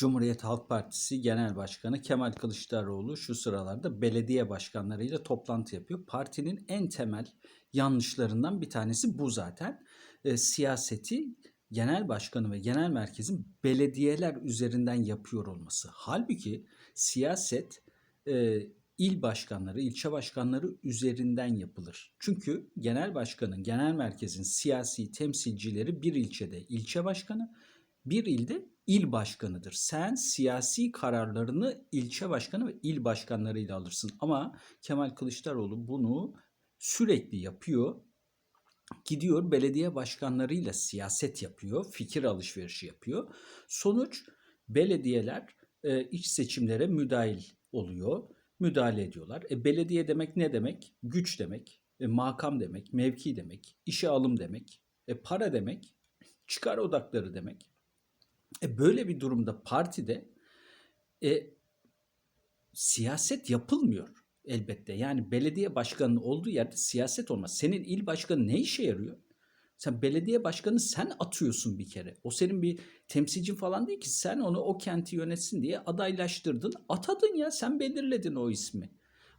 Cumhuriyet Halk Partisi Genel Başkanı Kemal Kılıçdaroğlu şu sıralarda belediye başkanlarıyla toplantı yapıyor. Partinin en temel yanlışlarından bir tanesi bu zaten. E, siyaseti genel başkanı ve genel merkezin belediyeler üzerinden yapıyor olması. Halbuki siyaset e, il başkanları, ilçe başkanları üzerinden yapılır. Çünkü genel başkanın, genel merkezin siyasi temsilcileri bir ilçede ilçe başkanı, bir ilde il başkanıdır. Sen siyasi kararlarını ilçe başkanı ve il başkanlarıyla alırsın. Ama Kemal Kılıçdaroğlu bunu sürekli yapıyor. Gidiyor belediye başkanlarıyla siyaset yapıyor, fikir alışverişi yapıyor. Sonuç belediyeler e, iç seçimlere müdahil oluyor, müdahale ediyorlar. E, belediye demek ne demek? Güç demek, e, makam demek, mevki demek, işe alım demek, e, para demek, çıkar odakları demek. E böyle bir durumda partide e, siyaset yapılmıyor elbette. Yani belediye başkanının olduğu yerde siyaset olmaz. Senin il başkanı ne işe yarıyor? Sen belediye başkanı sen atıyorsun bir kere. O senin bir temsilcin falan değil ki. Sen onu o kenti yönetsin diye adaylaştırdın. Atadın ya sen belirledin o ismi.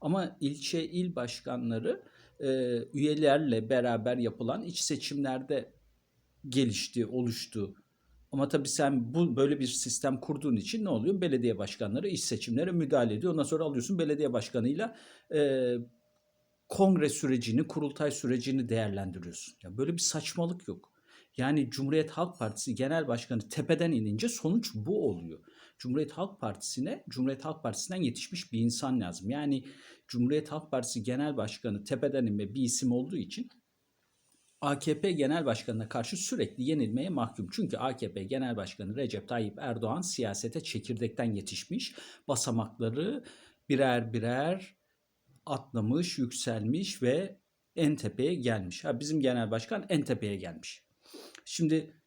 Ama ilçe il başkanları e, üyelerle beraber yapılan iç seçimlerde gelişti, oluştu. Ama tabii sen bu böyle bir sistem kurduğun için ne oluyor? Belediye başkanları iş seçimlere müdahale ediyor. Ondan sonra alıyorsun belediye başkanıyla e, kongre sürecini, kurultay sürecini değerlendiriyorsun. Ya böyle bir saçmalık yok. Yani Cumhuriyet Halk Partisi Genel Başkanı tepeden inince sonuç bu oluyor. Cumhuriyet Halk Partisi'ne Cumhuriyet Halk Partisi'nden yetişmiş bir insan lazım. Yani Cumhuriyet Halk Partisi Genel Başkanı tepeden inme bir isim olduğu için AKP Genel Başkanı'na karşı sürekli yenilmeye mahkum. Çünkü AKP Genel Başkanı Recep Tayyip Erdoğan siyasete çekirdekten yetişmiş. Basamakları birer birer atlamış, yükselmiş ve en tepeye gelmiş. Ha, bizim genel başkan en tepeye gelmiş. Şimdi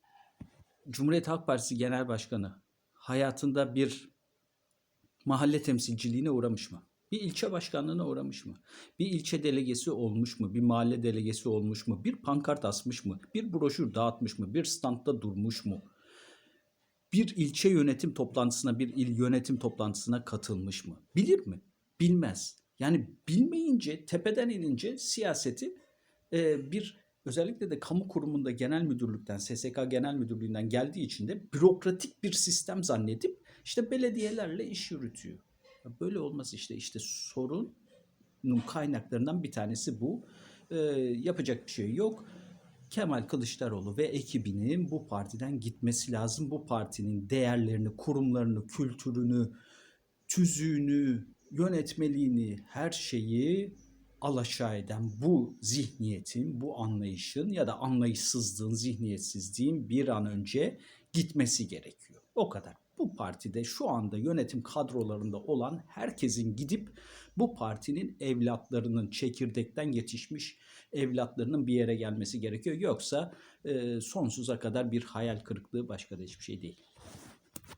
Cumhuriyet Halk Partisi Genel Başkanı hayatında bir mahalle temsilciliğine uğramış mı? Bir ilçe başkanlığına uğramış mı? Bir ilçe delegesi olmuş mu? Bir mahalle delegesi olmuş mu? Bir pankart asmış mı? Bir broşür dağıtmış mı? Bir standta durmuş mu? Bir ilçe yönetim toplantısına, bir il yönetim toplantısına katılmış mı? Bilir mi? Bilmez. Yani bilmeyince, tepeden inince siyaseti e, bir özellikle de kamu kurumunda genel müdürlükten, SSK genel müdürlüğünden geldiği için de bürokratik bir sistem zannedip işte belediyelerle iş yürütüyor. Böyle olmaz işte. işte sorunun kaynaklarından bir tanesi bu. Ee, yapacak bir şey yok. Kemal Kılıçdaroğlu ve ekibinin bu partiden gitmesi lazım. Bu partinin değerlerini, kurumlarını, kültürünü, tüzüğünü, yönetmeliğini, her şeyi alaşağı eden bu zihniyetin, bu anlayışın ya da anlayışsızlığın, zihniyetsizliğin bir an önce gitmesi gerekiyor. O kadar bu partide şu anda yönetim kadrolarında olan herkesin gidip bu partinin evlatlarının çekirdekten yetişmiş evlatlarının bir yere gelmesi gerekiyor. Yoksa e, sonsuza kadar bir hayal kırıklığı başka da hiçbir şey değil.